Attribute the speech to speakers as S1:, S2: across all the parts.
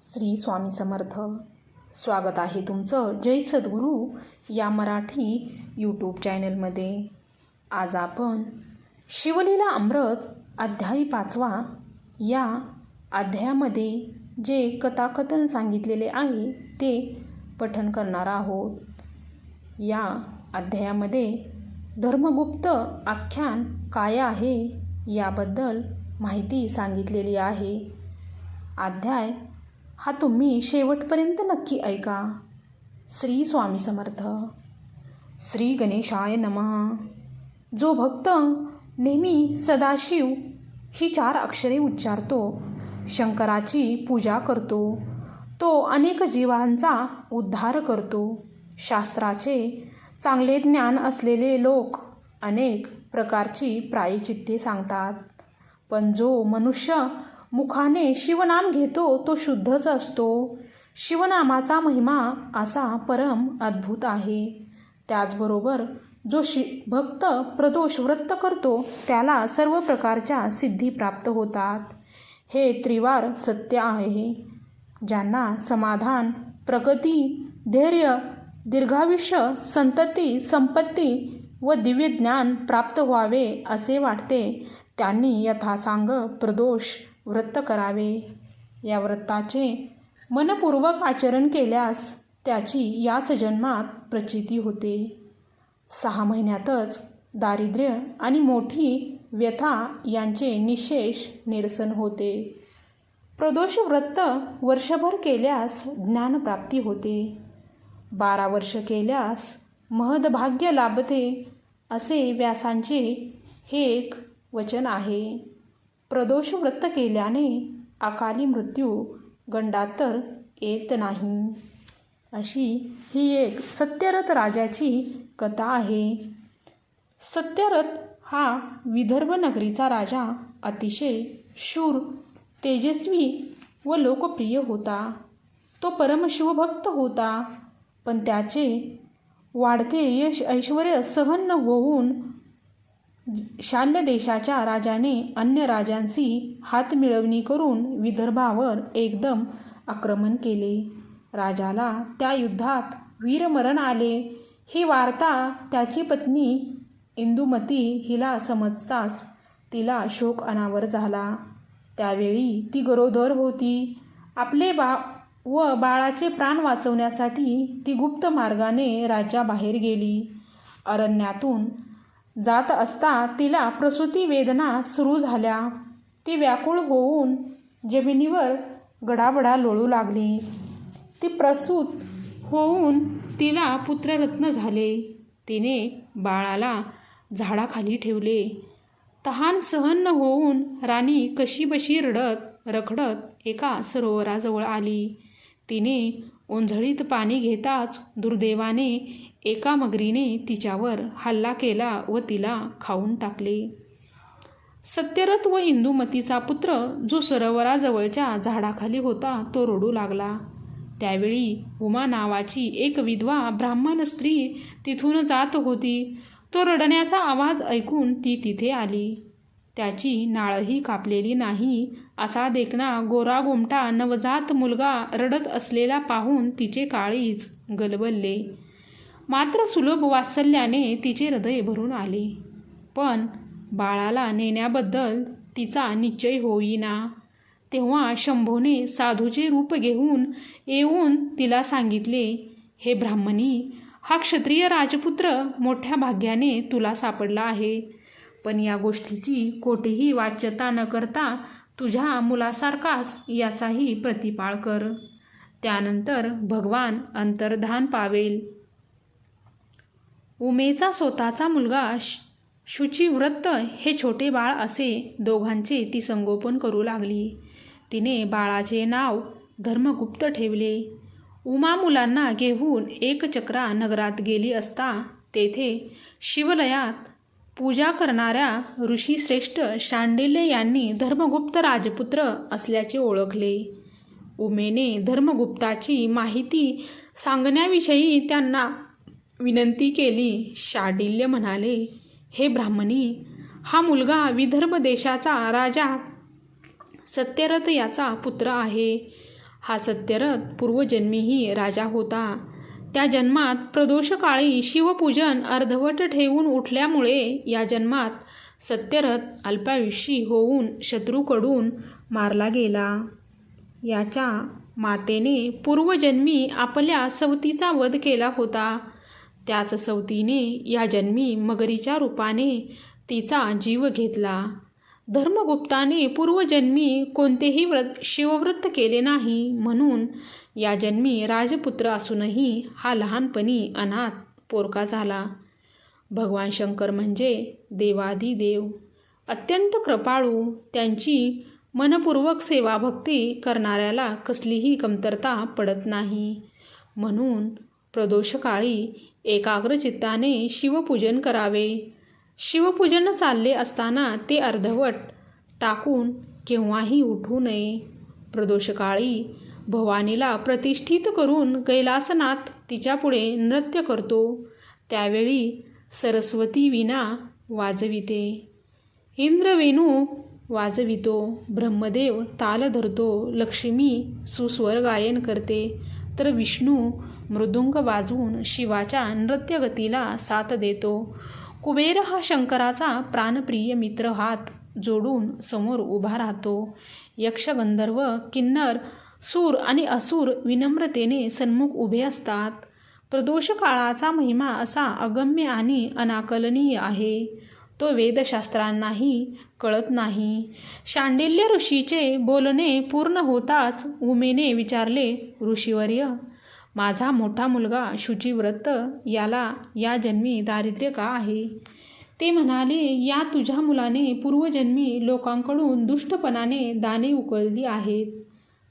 S1: श्री स्वामी समर्थ. स्वागत आहे तुमचं जय सद्गुरू या मराठी यूट्यूब चॅनलमध्ये आज आपण शिवलीला अमृत अध्यायी पाचवा या अध्यायामध्ये जे कथाकथन सांगितलेले आहे ते पठन करणार आहोत. या अध्यायामध्ये धर्मगुप्त आख्यान काय आहे याबद्दल माहिती सांगितलेली आहे. अध्याय हा तुम्ही शेवटपर्यंत नक्की ऐका. श्री स्वामी समर्थ. श्री गणेशाय नमः. जो भक्त नेहमी सदाशिव ही चार अक्षरे उच्चारतो शंकराची पूजा करतो तो अनेक जीवांचा उद्धार करतो. शास्त्राचे चांगले ज्ञान असलेले लोक अनेक प्रकारची प्रायचित्ते सांगतात. पण जो मनुष्य मुखाने शिवनाम घेतो तो शुद्धच असतो. शिवनामाचा महिमा असा परम अद्भुत आहे. त्याचबरोबर जो शि भक्त प्रदोष व्रत करतो त्याला सर्व प्रकारच्या सिद्धी प्राप्त होतात. हे त्रिवार सत्य आहे. ज्यांना समाधान प्रगती धैर्य दीर्घायुष्य संतती संपत्ती व दिव्य ज्ञान प्राप्त व्हावे असे वाटते त्यांनी यथासांग प्रदोष व्रत करावे. या व्रताचे मनपूर्वक आचरण केल्यास त्याची याच जन्मात प्रचिती होते. सहा महिन्यातच दारिद्र्य आणि मोठी व्यथा यांचे निशेष निरसन होते. प्रदोष व्रत वर्षभर केल्यास ज्ञानप्राप्ती होते. बारा वर्ष केल्यास महदभाग्य लाभते असे व्यासांचे हे एक वचन आहे. प्रदोष व्रत केल्याने अकाली मृत्यू गंडातर येत नाही. अशी ही एक सत्यरथ राजाची कथा आहे. सत्यरथ हा विदर्भ नगरीचा राजा अतिशय शूर तेजस्वी व लोकप्रिय होता. तो परमशिवभक्त होता पण त्याचे वाढते यश ऐश्वर सहन होऊन शाल्य देशाच्या राजाने अन्य राजांशी हात मिळवणी करून विदर्भावर एकदम आक्रमण केले. राजाला त्या युद्धात वीरमरण आले. ही वार्ता त्याची पत्नी इंदुमती हिला समजताच तिला शोक अनावर झाला. त्यावेळी ती गरोदर होती. आपले बा व बाळाचे प्राण वाचवण्यासाठी ती गुप्त मार्गाने राज्याबाहेर गेली. अरण्यातून जात असता तिला प्रसूती वेदना सुरू झाल्या. ती व्याकुळ होऊन जमिनीवर गडाबडा लोळू लागली. ती प्रसूत होऊन तिला पुत्ररत्न झाले. तिने बाळाला झाडाखाली ठेवले. तहान सहन न होऊन राणी कशीबशी रडत रखडत एका सरोवराजवळ आली. तिने ओंझळीत पाणी घेताच दुर्दैवाने एका मगरीने तिच्यावर हल्ला केला व तिला खाऊन टाकले. सत्यरथ व इंदुमतीचा पुत्र जो सरोवराजवळच्या झाडाखाली होता तो रडू लागला. त्यावेळी उमा नावाची एक विधवा ब्राह्मण स्त्री तिथून जात होती. तो रडण्याचा आवाज ऐकून ती तिथे आली. त्याची नाळही कापलेली नाही. असा देखणा गोरा गोमटा नवजात मुलगा रडत असलेला पाहून तिचे काळीच गलबलले. मात्र सुलभ वात्सल्याने तिचे हृदय भरून आले. पण बाळाला नेण्याबद्दल तिचा निश्चय होईना. तेव्हा शंभूने साधूचे रूप घेऊन येऊन तिला सांगितले हे ब्राह्मणी हा क्षत्रिय राजपुत्र मोठ्या भाग्याने तुला सापडला आहे. पण या गोष्टीची कोठेही वाच्यता न करता तुझ्या मुलासारखाच याचाही प्रतिपाळ कर. त्यानंतर भगवान अंतर्धान पावेल. उमेचा स्वतःचा मुलगा शुचिव्रत हे छोटे बाळ असे दोघांचे ती संगोपन करू लागली. तिने बाळाचे नाव धर्मगुप्त ठेवले. उमा मुलांना घेऊन एक चक्रा नगरात गेली असता तेथे शिवलयात पूजा करणाऱ्या ऋषीश्रेष्ठ शांडिल्य यांनी धर्मगुप्त राजपुत्र असल्याचे ओळखले. उमेने धर्मगुप्ताची माहिती सांगण्याविषयी त्यांना विनंती केली. शांडिल्य म्हणाले हे ब्राह्मणी हा मुलगा विदर्भ देशाचा राजा सत्यरथ याचा पुत्र आहे. हा सत्यरथ पूर्वजन्मीही राजा होता. त्या जन्मात प्रदोषकाळी शिवपूजन अर्धवट ठेवून उठल्यामुळे या जन्मात सत्यरथ अल्पायुषी होऊन शत्रूकडून मारला गेला. याच्या मातेने पूर्वजन्मी आपल्या सवतीचा वध केला होता. त्याच सवतीने या जन्मी मगरीच्या रूपाने तिचा जीव घेतला. धर्मगुप्ताने पूर्वजन्मी कोणतेही व्रत शिवव्रत केले नाही म्हणून या जन्मी राजपुत्र असूनही हा लहानपणी अनाथ पोरका झाला. भगवान शंकर म्हणजे देवाधिदेव. अत्यंत कृपाळू त्यांची मनपूर्वक सेवाभक्ती करणाऱ्याला कसलीही कमतरता पडत नाही. म्हणून प्रदोषकाळी एकाग्रचित्ताने शिवपूजन करावे. शिवपूजन चालले असताना ते अर्धवट टाकून केव्हाही उठू नये. प्रदोषकाळी भवानीला प्रतिष्ठित करून कैलासनाथ तिच्यापुढे नृत्य करतो. त्यावेळी सरस्वती विना वाजविते. इंद्रवेणू वाजवितो. ब्रह्मदेव ताल धरतो. लक्ष्मी सुस्वर गायन करते. तर विष्णू मृदुंग वाजवून शिवाच्या नृत्यगतीला साथ देतो. कुबेर हा शंकराचा प्राणप्रिय मित्र हात जोडून समोर उभा राहतो. यक्षगंधर्व किन्नर सूर आणि असुर विनम्रतेने सन्मुख उभे असतात. प्रदोष काळाचा महिमा असा अगम्य आणि अनाकलनीय आहे. तो वेदशास्त्रांनाही कळत नाही. शांडिल्य ऋषीचे बोलणे पूर्ण होताच उमेने विचारले ऋषीवर्य माझा मोठा मुलगा शुचिव्रत याला या जन्मी दारिद्र्य का आहे? ते म्हणाले या तुझ्या मुलाने पूर्वजन्मी लोकांकडून दुष्टपणाने दाने उकळली आहेत.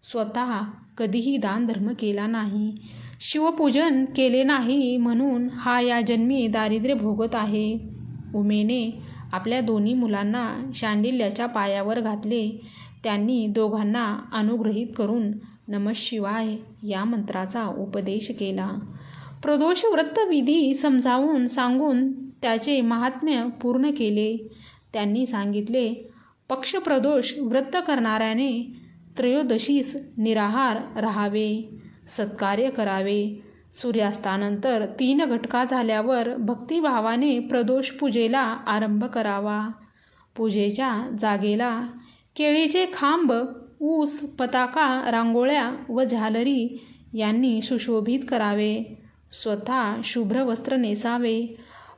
S1: स्वतः कधीही दानधर्म केला नाही. शिवपूजन केले नाही म्हणून हा या जन्मी दारिद्र्य भोगत आहे. उमेने आपल्या दोन्ही मुलांना शांडिल्याच्या पायावर घातले. त्यांनी दोघांना अनुग्रहित करून नमशिवाय या मंत्राचा उपदेश केला. प्रदोष व्रतविधी समजावून सांगून त्याचे महात्म्य पूर्ण केले. त्यांनी सांगितले पक्षप्रदोष व्रत करणाऱ्याने त्रयोदशीस निराहार राहावे सत्कार्य करावे. सूर्यास्तानंतर तीन घटका झाल्यावर भक्तिभावाने प्रदोष पूजेला आरंभ करावा. पूजेच्या जागेला केळीचे खांब ऊस पताका रांगोळ्या व झालरी यांनी सुशोभित करावे. स्वतः शुभ्र वस्त्र नेसावे.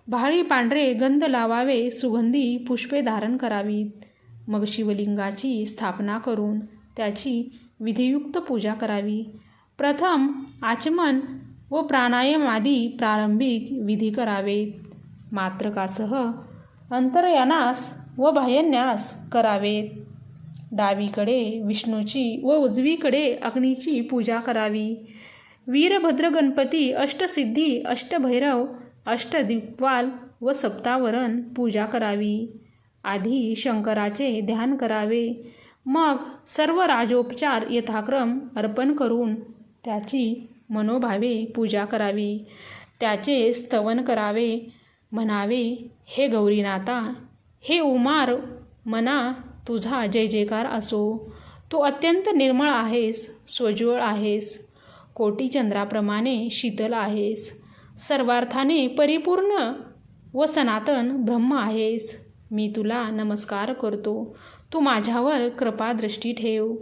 S1: भाळी पांढरे गंध लावावे सुगंधी पुष्पे धारण करावीत. मग शिवलिंगाची स्थापना करून त्याची विधियुक्त पूजा करावी. प्रथम आचमन व प्राणायाम आदी प्रारंभिक विधी करावेत. मात्रकासह अंतरयानास व बाह्यन्यास करावेत. डावीकडे विष्णूची व उजवीकडे अग्नीची पूजा करावी. वीरभद्र गणपती अष्टसिद्धी अष्टभैरव अष्टदिक्पाल व सप्तावरण पूजा करावी. आधी शंकराचे ध्यान करावे. मग सर्व राजोपचार यथाक्रम अर्पण करून त्याची मनोभावे पूजा करावी. त्याचे स्तवन करावे. म्हणावे हे गौरीनाथा हे उमार मना तुझा जय जयकार असो. तू अत्यंत निर्मळ आहेस स्वज्वळ आहेस. कोटीचंद्राप्रमाणे शीतल आहेस. सर्वार्थाने परिपूर्ण व सनातन ब्रह्म आहेस. मी तुला नमस्कार करतो. तू माझ्यावर कृपादृष्टी ठेव.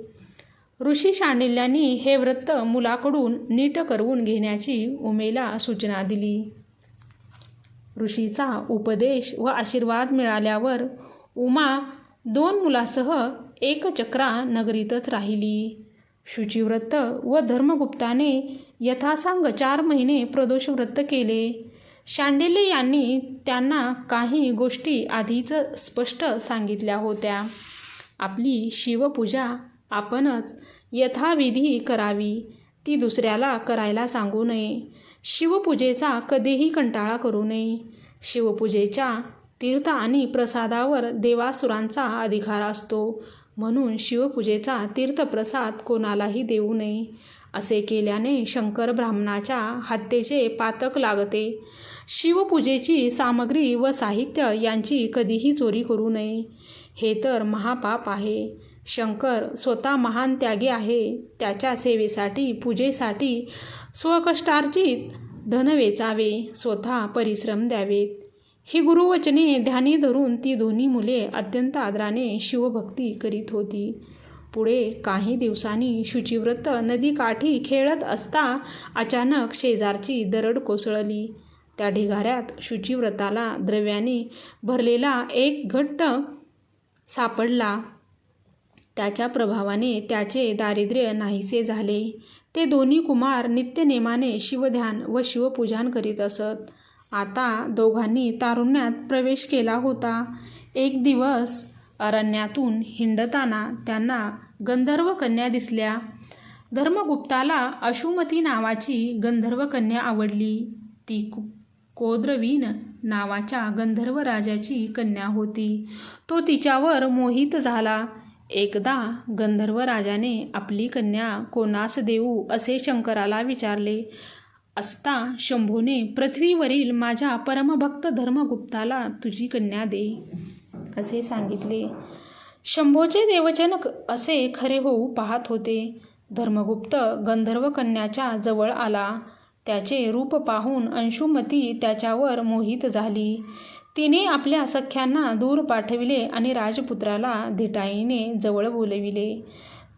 S1: ऋषी शांडिल्यांनी हे व्रत मुलाकडून नीट करवून घेण्याची उमेला सूचना दिली. ऋषीचा उपदेश व आशीर्वाद मिळाल्यावर उमा दोन मुलासह एकचक्रा नगरीतच राहिली. शुचिव्रत व धर्मगुप्ताने यथासांग चार महिने प्रदोषव्रत केले. शांडिल्य यांनी त्यांना काही गोष्टी आधीच स्पष्ट सांगितल्या होत्या. आपली शिवपूजा आपणच यथाविधी करावी ती दुसऱ्याला करायला सांगू नये. शिवपूजेचा कधीही कंटाळा करू नये. शिवपूजेच्या तीर्थ आणि प्रसादावर देवासुरांचा अधिकार असतो. म्हणून शिवपूजेचा तीर्थप्रसाद कोणालाही देऊ नये. असे केल्याने शंकर ब्राह्मणाच्या हत्येचे पातक लागते. शिवपूजेची सामग्री व साहित्य यांची कधीही चोरी करू नये. हे तर महापाप आहे. शंकर स्वतः महान त्यागी आहे. त्याच्या सेवेसाठी पूजेसाठी स्वकष्टार्जित धन वेचावे स्वतः परिश्रम द्यावेत ही गुरुवचने ध्यानी धरून ती दोन्ही मुले अत्यंत आदराने शिवभक्ती करीत होती. पुढे काही दिवसांनी शुचिव्रत नदीकाठी खेळत असता अचानक शेजारची दरड कोसळली. त्या ढिगाऱ्यात शुचिव्रताला द्रव्याने भरलेला एक घट्ट सापडला. त्याच्या प्रभावाने त्याचे दारिद्र्य नाहीसे झाले. ते दोन्ही कुमार नित्यनेमाने शिवध्यान व शिवपूजन करीत असत. आता दोघांनी तारुण्यात प्रवेश केला होता. एक दिवस अरण्यातून हिंडताना त्यांना गंधर्व कन्या दिसल्या. धर्मगुप्ताला अशुमती नावाची गंधर्व कन्या आवडली. ती कु कोद्रवीन नावाच्या गंधर्व राजाची कन्या होती. तो तिच्यावर मोहित झाला. एकदा गंधर्व राजाने आपली कन्या कोणास देऊ असे शंकराला विचारले. असता शंभूने पृथ्वीवरील माझ्या परमभक्त धर्मगुप्ताला तुझी कन्या दे असे सांगितले. शंभोचे देवचन असे खरे होऊ पाहत होते. धर्मगुप्त गंधर्व कन्याच्या जवळ आला. त्याचे रूप पाहून अंशुमती त्याच्यावर मोहित झाली. तिने आपल्या सख्यांना दूर पाठविले आणि राजपुत्राला धिटाईने जवळ बोलविले.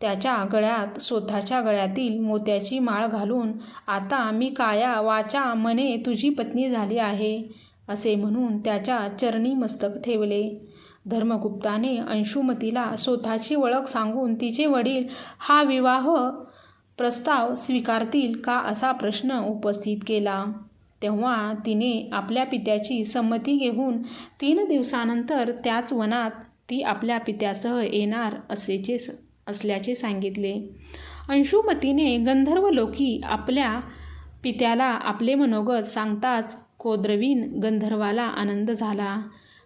S1: त्याच्या गळ्यात स्वतःच्या गळ्यातील मोत्याची माळ घालून आता मी काया वाचा मने तुझी पत्नी झाली आहे असे म्हणून त्याच्या चरणी मस्तक ठेवले. धर्मगुप्ताने अंशुमतीला स्वतःची ओळख सांगून तिचे वडील हा विवाह प्रस्ताव स्वीकारतील का असा प्रश्न उपस्थित केला. तेव्हा तिने आपल्या पित्याची संमती घेऊन तीन दिवसानंतर त्याच वनात ती आपल्या पित्यासह येणार असेचे असल्याचे सांगितले. अंशुमतीने गंधर्व लोकी आपल्या पित्याला आपले मनोगत सांगताच कोद्रवीन गंधर्वाला आनंद झाला.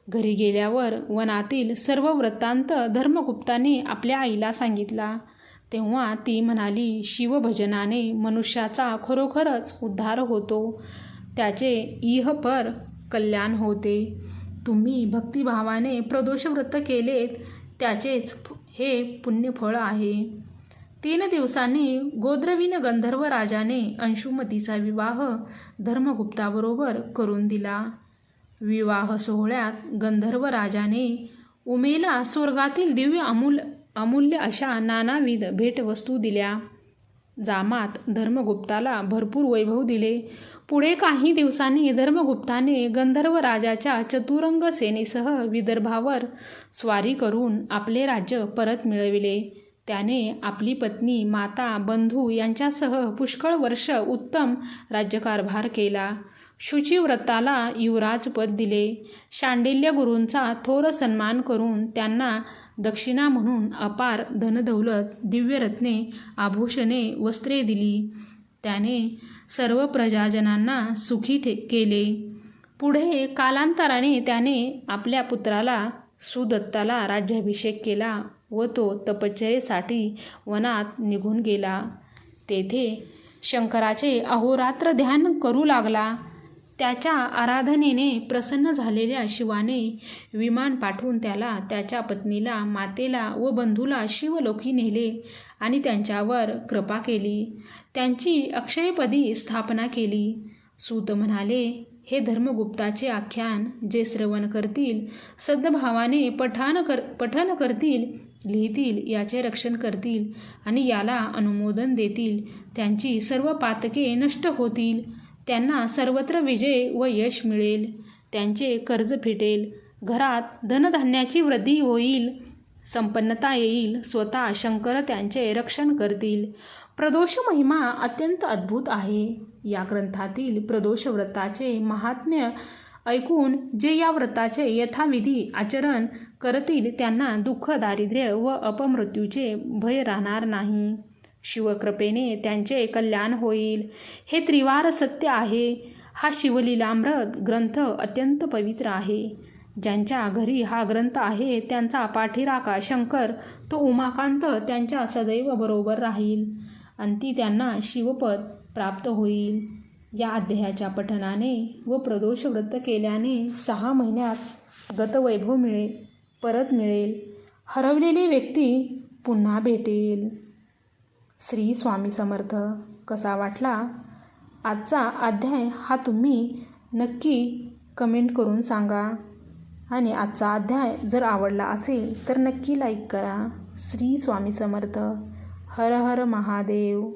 S1: घरी गेल्यावर वनातील सर्व वृत्तांत धर्मगुप्ताने आपल्या आईला सांगितला. तेव्हा ती म्हणाली शिवभजनाने मनुष्याचा खरोखरच उद्धार होतो. त्याचे इहपर कल्याण होते. तुम्ही भक्तिभावाने प्रदोषव्रत केलेत त्याचेच हे पुण्यफळ आहे. तीन दिवसांनी गोद्रवीन गंधर्व राजाने अंशुमतीचा विवाह धर्मगुप्ताबरोबर करून दिला. विवाह सोहळ्यात गंधर्व राजाने उमेला स्वर्गातील दिव्य अमूल अमूल्य अशा नानाविध भेटवस्तू दिल्या. जामात धर्मगुप्ताला भरपूर वैभव दिले. पुढे काही दिवसांनी धर्मगुप्ताने गंधर्व राजाच्या चतुरंग सेनेसह विदर्भावर स्वारी करून आपले राज्य परत मिळविले. त्याने आपली पत्नी माता बंधू यांच्यासह पुष्कळ वर्ष उत्तम राज्यकारभार केला. शुचिव्रताला युवराजपद दिले. शांडिल्य गुरूंचा थोर सन्मान करून त्यांना दक्षिणा म्हणून अपार धनदौलत दिव्यरत्ने आभूषणे वस्त्रे दिली. त्याने सर्व प्रजाजनांना सुखी ठे केले. पुढे कालांतराने त्याने आपल्या पुत्राला सुदत्ताला राज्याभिषेक केला व तो तपश्चर्येसाठी वनात निघून गेला. तेथे शंकराचे अहोरात्र ध्यान करू लागला. त्याच्या आराधनेने प्रसन्न झालेल्या शिवाने विमान पाठवून त्याला त्याच्या पत्नीला मातेला व बंधूला शिवलोकी नेले आणि त्यांच्यावर कृपा केली. त्यांची अक्षयपदी स्थापना केली. सूत म्हणाले हे धर्मगुप्ताचे आख्यान जे श्रवण करतील सद्भावाने पठाण कर पठन करतील लिहितील याचे रक्षण करतील आणि याला अनुमोदन देतील त्यांची सर्व पातके नष्ट होतील. त्यांना सर्वत्र विजय व यश मिळेल. त्यांचे कर्ज फिटेल. घरात धनधान्याची वृद्धी होईल. संपन्नता येईल. स्वतः शंकर त्यांचे रक्षण करतील. प्रदोष महिमा अत्यंत अद्भुत आहे. या ग्रंथातील प्रदोष व्रताचे महात्म्य ऐकून जे या व्रताचे यथाविधी आचरण करतील त्यांना दुःख दारिद्र्य व अपमृत्यूचे भय राहणार नाही. शिवकृपेने त्यांचे कल्याण होईल. हे त्रिवार सत्य आहे. हा शिवलीलामृत ग्रंथ अत्यंत पवित्र आहे. ज्यांच्या घरी हा ग्रंथ आहे त्यांचा पाठीराका शंकर तो उमाकांत त्यांच्या सदैव बरोबर राहील. अंती त्यांना शिवपद प्राप्त होईल. या अध्यायाच्या पठनाने व प्रदोष व्रत केल्याने सहा महिन्यात गतवैभव मिळेल परत मिळेल. हरवलेली व्यक्ती पुन्हा भेटेल. श्री स्वामी समर्थ कसा वाटला? आजचा अध्याय हा तुम्ही नक्की कमेंट करून सांगा. आणि आजचा अध्याय जर आवडला असेल तर नक्की लाईक करा. श्री स्वामी समर्थ. हर हर महादेव.